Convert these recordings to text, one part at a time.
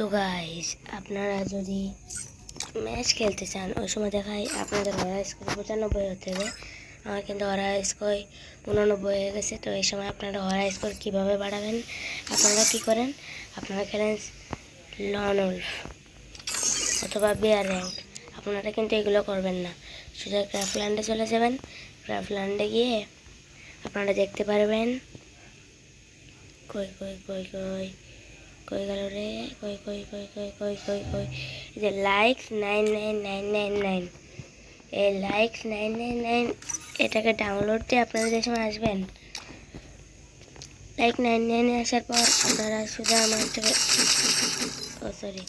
তো গাইস আপনারা যদি ম্যাচ খেলতে চান, ওই সময় দেখাই আপনাদের হরা স্কোর পঁচানব্বই হতে হবে। আমার কিন্তু হরা স্কোর উননব্বই হয়ে গেছে, তো এই সময় আপনারা হরা স্কোর কীভাবে বাড়াবেন, আপনারা কি করেন? আপনারা খেলেন লনল অথবা বেয়ার র্যাঙ্ক আপনারা কিন্তু এগুলো করবেন না। সোজা ক্রাফল্যান্ডে চলে যাবেন। ক্রাফল্যান্ডে গিয়ে আপনারা দেখতে পারবেন। কই কই কই কই? কই গেল রে? কই কই কই কই কই কই কই? যে likes nine nine nine nine nine এই লাইকস নাইন নাইন নাইন এটাকে ডাউনলোড দিয়ে আপনারা যে আসবেন লাইক নাইন নাইনে আসার পর আপনারা শুধু আমার থেকে ও সরি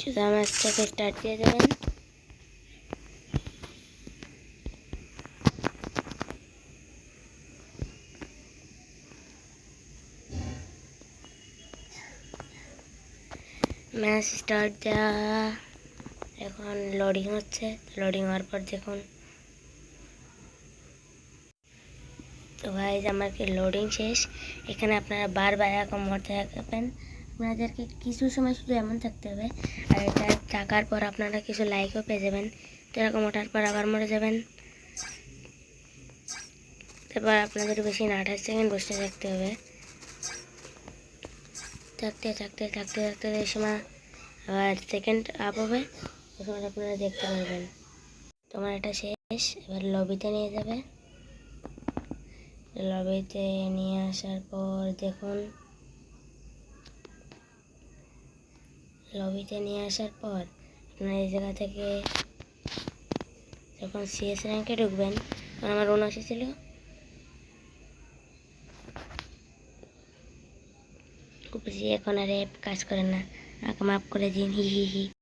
শুধু আমার থেকে স্টার্ট দিয়ে দেবেন। ম্যাচ স্টার্ট দেওয়া। এখন লোডিং হচ্ছে। লোডিং হওয়ার পর দেখুন। তো ভাই আমার কি লোডিং শেষ? এখানে আপনারা বারবার এরকম মরতে থাকবেন। আপনাদেরকে কিছু সময় শুধু এমন থাকতে হবে। আর এটা থাকার পর আপনারা কিছু লাইকও পেয়ে যাবেন। তো এরকম ওঠার পর আবার মরে যাবেন। তারপর আপনাদের বেশি না আঠাশ সেকেন্ড বসে থাকতে হবে। থাকতে থাকতে থাকতে থাকতে এই সময় আবার সেকেন্ড আপ হবে সময় আপনারা দেখতে পারবেন। তোমার এটা শেষ, এবার লবিতে নিয়ে যাবে। লবিতে নিয়ে আসার পর দেখুন। লবিতে নিয়ে আসার পর আপনার এই জায়গা থেকে যখন সিএস র্যাঙ্কে ঢুকবেন, আমার উনআশি ছিল বেশি এখন আর অ্যাপ কাজ করে না। আমাকে মাফ করে দিন হি হি হি।